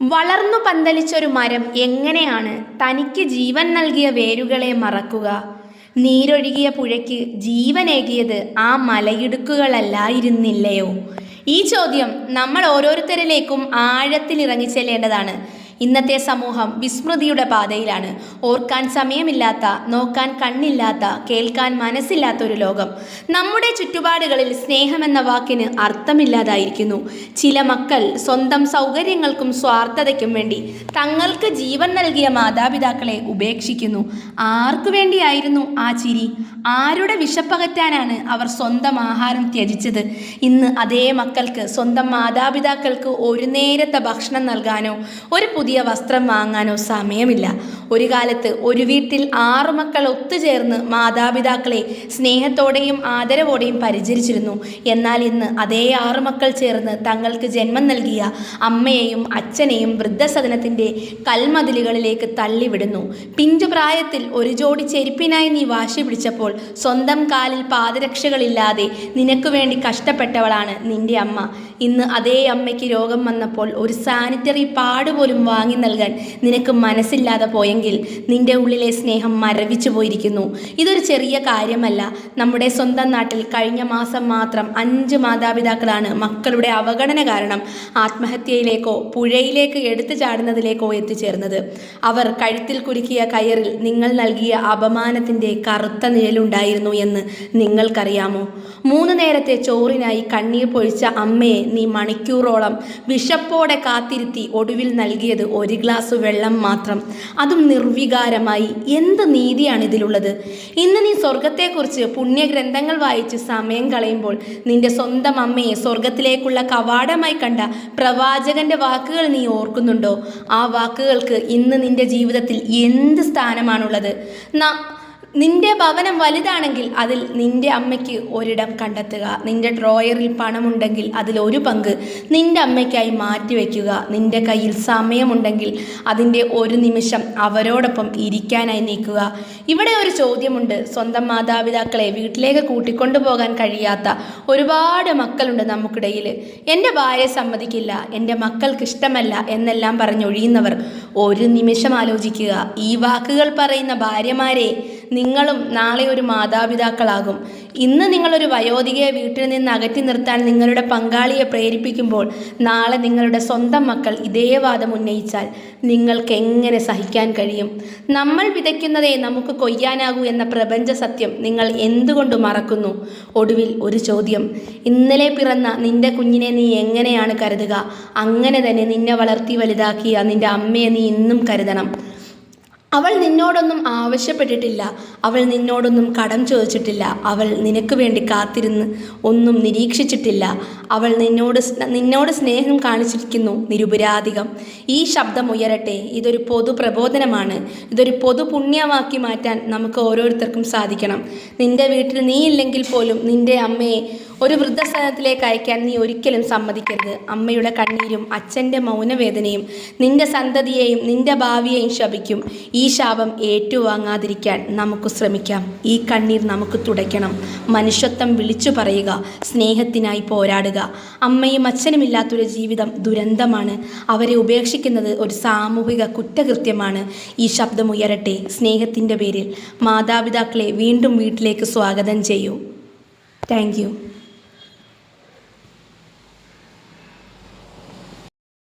വളർന്നു പന്തലിച്ചൊരു മരം എങ്ങനെയാണ് തനിക്ക് ജീവൻ നൽകിയ വേരുകളെ മറക്കുക? നീരൊഴുകിയ പുഴയ്ക്ക് ജീവനേകിയത് ആ മലയിടുക്കുകളല്ലായിരുന്നില്ലയോ? ഈ ചോദ്യം നമ്മൾ ഓരോരുത്തരിലേക്കും ആഴത്തിൽ ഇറങ്ങിച്ചെല്ലേണ്ടതാണ് ഇന്നത്തെ സമൂഹം വിസ്മൃതിയുടെ പാതയിലാണ്. ഓർക്കാൻ സമയമില്ലാത്ത നോക്കാൻ കണ്ണില്ലാത്ത കേൾക്കാൻ മനസ്സില്ലാത്ത ഒരു ലോകം. നമ്മുടെ ചുറ്റുപാടുകളിൽ സ്നേഹമെന്ന വാക്കിന് അർത്ഥമില്ലാതായിരിക്കുന്നു. ചില മക്കൾ സ്വന്തം സൗകര്യങ്ങൾക്കും സ്വാർത്ഥതയ്ക്കും വേണ്ടി തങ്ങൾക്ക് ജീവൻ നൽകിയ മാതാപിതാക്കളെ ഉപേക്ഷിക്കുന്നു. ആർക്കു വേണ്ടിയായിരുന്നു ആ ചിരി? ആരുടെ വിശപ്പകറ്റാനാണ് അവർ സ്വന്തം ആഹാരം ത്യജിച്ചത്? ഇന്ന് അതേ മക്കൾക്ക് സ്വന്തം മാതാപിതാക്കൾക്ക് ഒരു നേരത്തെ ഭക്ഷണം നൽകാനോ ഒരു പുതിയ വസ്ത്രം വാങ്ങാനോ സമയമില്ല. ഒരു കാലത്ത് ഒരു വീട്ടിൽ ആറു മക്കൾ ഒത്തുചേർന്ന് മാതാപിതാക്കളെ സ്നേഹത്തോടെയും ആദരവോടെയും പരിചരിച്ചിരുന്നു. എന്നാൽ ഇന്ന് അതേ ആറു മക്കൾ ചേർന്ന് തങ്ങൾക്ക് ജന്മം നൽകിയ അമ്മയെയും അച്ഛനെയും വൃദ്ധസദനത്തിന്റെ കൽമതിലുകളിലേക്ക് തള്ളിവിടുന്നു. പിഞ്ചു പ്രായത്തിൽ ഒരു ജോഡി ചെരുപ്പിനായി നീ വാശി പിടിച്ചപ്പോൾ സ്വന്തം കാലിൽ പാദരക്ഷകളില്ലാതെ നിനക്ക് വേണ്ടി കഷ്ടപ്പെട്ടവളാണ് നിന്റെ അമ്മ. ഇന്ന് അതേ അമ്മയ്ക്ക് രോഗം വന്നപ്പോൾ ഒരു സാനിറ്ററി പാട് പോലും വാങ്ങി നൽകാൻ നിനക്ക് മനസ്സില്ലാതെ പോയെങ്കിൽ നിന്റെ ഉള്ളിലെ സ്നേഹം മരവിച്ചു പോയിരിക്കുന്നു. ഇതൊരു ചെറിയ കാര്യമല്ല. നമ്മുടെ സ്വന്തം നാട്ടിൽ കഴിഞ്ഞ മാസം മാത്രം അഞ്ച് മാതാപിതാക്കളാണ് മക്കളുടെ അവഗണന കാരണം ആത്മഹത്യയിലേക്കോ പുഴയിലേക്ക് എടുത്തു ചാടുന്നതിലേക്കോ എത്തിച്ചേർന്നത്. അവർ കഴുത്തിൽ കുരുക്കിയ കയറിൽ നിങ്ങൾ നൽകിയ അപമാനത്തിന്റെ കറുത്ത നിഴലുണ്ടായിരുന്നു എന്ന് നിങ്ങൾക്കറിയാമോ? മൂന്ന് നേരത്തെ ചോറിനായി കണ്ണീർ പൊഴിച്ച അമ്മയെ നീ മണിക്കൂറോളം വിശപ്പോടെ കാത്തിരുത്തി ഒടുവിൽ നൽകിയത് ഒരു ഗ്ലാസ് വെള്ളം മാത്രം. അതും നിർവികാരമായി. എന്ത് നീതിയാണ് ഇതിലുള്ളത്? ഇന്ന് നീ സ്വർഗത്തെക്കുറിച്ച് പുണ്യഗ്രന്ഥങ്ങൾ വായിച്ച് സമയം കളയുമ്പോൾ നിന്റെ സ്വന്തം അമ്മയെ സ്വർഗത്തിലേക്കുള്ള കവാടമായി കണ്ട പ്രവാചകന്റെ വാക്കുകൾ നീ ഓർക്കുന്നുണ്ടോ? ആ വാക്കുകൾക്ക് ഇന്ന് നിന്റെ ജീവിതത്തിൽ എന്ത് സ്ഥാനമാണുള്ളത്? നിന്റെ ഭവനം വലുതാണെങ്കിൽ അതിൽ നിന്റെ അമ്മയ്ക്ക് ഒരിടം കണ്ടെത്തുക. നിന്റെ ഡ്രോയറിൽ പണമുണ്ടെങ്കിൽ അതിൽ ഒരു പങ്ക്. നിന്റെ അമ്മയ്ക്കായി മാറ്റിവെക്കുക നിന്റെ കയ്യിൽ സമയമുണ്ടെങ്കിൽ അതിന്റെ ഒരു നിമിഷം അവരോടൊപ്പം ഇരിക്കാനായി നീക്കുക. ഇവിടെ ഒരു ചോദ്യമുണ്ട്. സ്വന്തം മാതാപിതാക്കളെ വീട്ടിലേക്ക് കൂട്ടിക്കൊണ്ടു പോകാൻ കഴിയാത്ത ഒരുപാട് മക്കളുണ്ട് നമുക്കിടയിൽ. എന്റെ ഭാര്യ സമ്മതിക്കില്ല. എന്റെ മക്കൾക്ക് ഇഷ്ടമല്ല എന്നെല്ലാം പറഞ്ഞൊഴിയുന്നവർ. ഒരു നിമിഷം ആലോചിക്കുക. ഈ വാക്കുകൾ പറയുന്ന ഭാര്യമാരെ നിങ്ങളും നാളെ ഒരു മാതാപിതാക്കളാകും. ഇന്ന് നിങ്ങളൊരു വയോധികയെ വീട്ടിൽ നിന്ന് അകറ്റി നിർത്താൻ നിങ്ങളുടെ പങ്കാളിയെ പ്രേരിപ്പിക്കുമ്പോൾ നാളെ നിങ്ങളുടെ സ്വന്തം മക്കൾ ഇതേ വാദം ഉന്നയിച്ചാൽ നിങ്ങൾക്ക് എങ്ങനെ സഹിക്കാൻ കഴിയും? നമ്മൾ വിതയ്ക്കുന്നതേ നമുക്ക് കൊയ്യാനാകൂ എന്ന പ്രപഞ്ച സത്യം നിങ്ങൾ എന്തുകൊണ്ട് മറക്കുന്നു? ഒടുവിൽ ഒരു ചോദ്യം. ഇന്നലെ പിറന്ന നിന്റെ കുഞ്ഞിനെ നീ എങ്ങനെയാണ് കരുതുക? അങ്ങനെ തന്നെ നിന്നെ വളർത്തി വലുതാക്കിയ നിന്റെ അമ്മയെ നീ ഇന്നും കരുതണം. അവൾ നിന്നോടൊന്നും ആവശ്യപ്പെട്ടിട്ടില്ല. അവൾ നിന്നോടൊന്നും കടം ചോദിച്ചിട്ടില്ല. അവൾ നിനക്ക് വേണ്ടി കാത്തിരുന്ന് ഒന്നും നിരീക്ഷിച്ചിട്ടില്ല. അവൾ നിന്നോട് നിന്നോട് സ്നേഹം കാണിച്ചിരിക്കുന്നു നിരുപരാധികം. ഈ ശബ്ദം ഉയരട്ടെ. ഇതൊരു പൊതു പ്രബോധനമാണ്. ഇതൊരു പൊതു പുണ്യമാക്കി മാറ്റാൻ നമുക്ക് ഓരോരുത്തർക്കും സാധിക്കണം. നിന്റെ വീട്ടിൽ നീ ഇല്ലെങ്കിൽ പോലും നിന്റെ അമ്മയെ ഒരു വൃദ്ധസ്ഥാനത്തിലേക്ക് അയക്കാൻ നീ ഒരിക്കലും സമ്മതിക്കരുത്. അമ്മയുടെ കണ്ണീരും അച്ഛന്റെ മൗനവേദനയും നിന്റെ സന്തതിയെയും നിന്റെ ഭാവിയെയും ശപിക്കും. ശാപം ഏറ്റുവാങ്ങാതിരിക്കാൻ നമുക്ക് ശ്രമിക്കാം. ഈ കണ്ണീർ നമുക്ക് തുടയ്ക്കണം. മനുഷ്യത്വം വിളിച്ചു പറയുക സ്നേഹത്തിനായി പോരാടുക. അമ്മയും അച്ഛനുമില്ലാത്തൊരു ജീവിതം ദുരന്തമാണ്. അവരെ ഉപേക്ഷിക്കുന്നത് ഒരു സാമൂഹിക കുറ്റകൃത്യമാണ്. ഈ ശബ്ദം ഉയരട്ടെ സ്നേഹത്തിന്റെ പേരിൽ. മാതാപിതാക്കളെ വീണ്ടും വീട്ടിലേക്ക് സ്വാഗതം ചെയ്യൂ. താങ്ക്